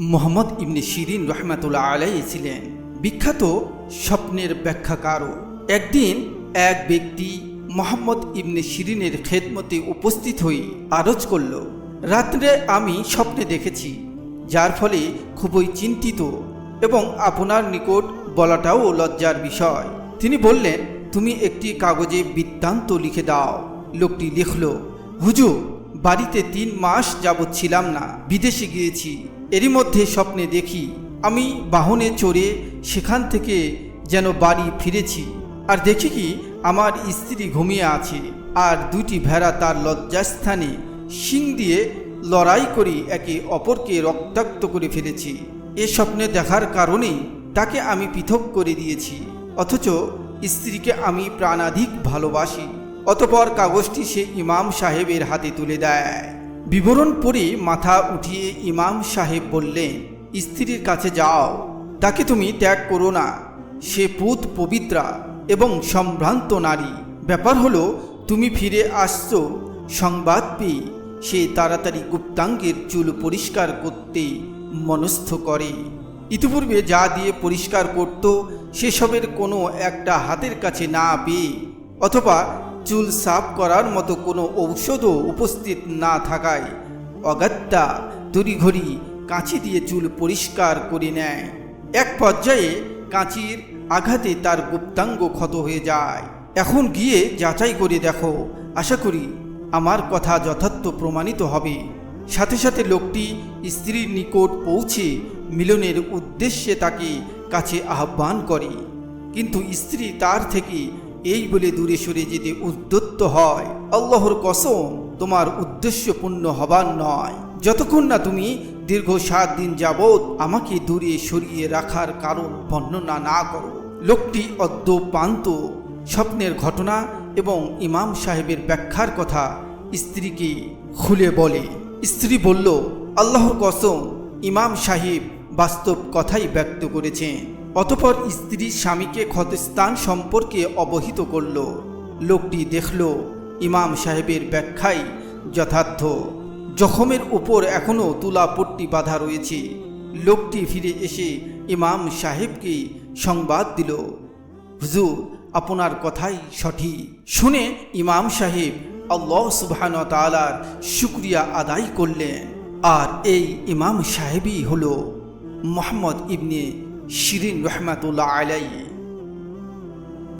মোহাম্মদ ইবনে শিরিন রহমাতুল্লাহ আলাই ছিলেন। বিখ্যাত স্বপ্নের ব্যাখ্যাকারও। একদিন এক ব্যক্তি মোহাম্মদ ইবনে শিরিনের খেদমতে উপস্থিত হয়ে আরজ করল, রাত্রে আমি স্বপ্নে দেখেছি, যার ফলে খুবই চিন্তিত এবং আপনার নিকট বলাটাও লজ্জার বিষয়। তিনি বললেন, তুমি একটি কাগজে বৃত্তান্ত লিখে দাও। লোকটি লিখল, হুজুর, বাড়িতে তিন মাস যাবৎ ছিলাম না, বিদেশে গিয়েছি। এরই মধ্যে স্বপ্নে দেখি, আমি বাহনে চড়ে সেখান থেকে যেন বাড়ি ফিরেছি। আর দেখি কি, আমার স্ত্রী ঘুমিয়ে আছে, আর দুটি ভেড়া তার লজ্জাস্থানে শিং দিয়ে লড়াই করে একে অপরকে রক্তাক্ত করে ফেলেছি। এ স্বপ্নে দেখার কারণেই তাকে আমি পৃথক করে দিয়েছি, অথচ স্ত্রীকে আমি প্রাণাধিক ভালোবাসি, অতপর কাগজটি সে ইমাম সাহেবের হাতে তুলে দেয়। বিবরণ পড়ে মাথা উঠিয়ে ইমাম সাহেব বললেন, স্ত্রীর কাছে যাও, তাকে তুমি ত্যাগ করো না। সে পুত পবিত্রা এবং সম্ভ্রান্ত নারী। ব্যাপার হলো, তুমি ফিরে আসছো, সংবাদ পেয়ে সে তাড়াতাড়ি গুপ্তাঙ্গের চুল পরিষ্কার করতে মনস্থ করে। ইতিপূর্বে যা দিয়ে পরিষ্কার করত, সেসবের কোনো একটা হাতের কাছে না পেয়ে অথবা চুল সাফ করার মতো কোনো ঔষধও উপস্থিত না থাকায় অগাত্তা তড়িঘড়ি কাঁচি দিয়ে চুল পরিষ্কার করে নেয়। এক পর্যায়ে কাঁচির আঘাতে তার গুপ্তাঙ্গ ক্ষত হয়ে যায়। এখন গিয়ে যাচাই করে দেখো। আশা করি আমার কথা যথার্থ প্রমাণিত হবে। সাথে সাথে লোকটি স্ত্রীর নিকট পৌঁছে মিলনের উদ্দেশ্যে তাকে কাছে আহ্বান করে। কিন্তু স্ত্রী তার থেকে এই বলে দূরে সরে যেতে উদ্যত্ত হয়, আল্লাহর কসম তোমার উদ্দেশ্য পূর্ণ হবার নয়। যতক্ষণ না তুমি দীর্ঘ সাত দিন যাবৎ আমাকে দূরে সরিয়ে রাখার কারণ বর্ণনা না করো। লোকটি অদ্যপান্ত স্বপ্নের ঘটনা এবং ইমাম সাহেবের ব্যাখ্যার কথা স্ত্রীকে খুলে বলে। স্ত্রী বলল, আল্লাহর কসম, ইমাম সাহেব বাস্তব কথাই ব্যক্ত করেছেন। অতপর স্ত্রী স্বামীকে ক্ষতস্থান সম্পর্কে অবহিত করল। লোকটি দেখল, ইমাম সাহেবের ব্যাখ্যাই যথার্থ। জখমের উপর এখনও তুলা পট্টি বাঁধা রয়েছে। লোকটি ফিরে এসে ইমাম সাহেবকে সংবাদ দিল। হুজুর, আপনার কথাই সঠিক। শুনে ইমাম সাহেব আল্লাহ সুবহান তালার শুক্রিয়া আদায় করলেন। আর এই ইমাম সাহেবই হল মোহাম্মদ ইবনে শিরিন রহমাতুল্লাহ আলাই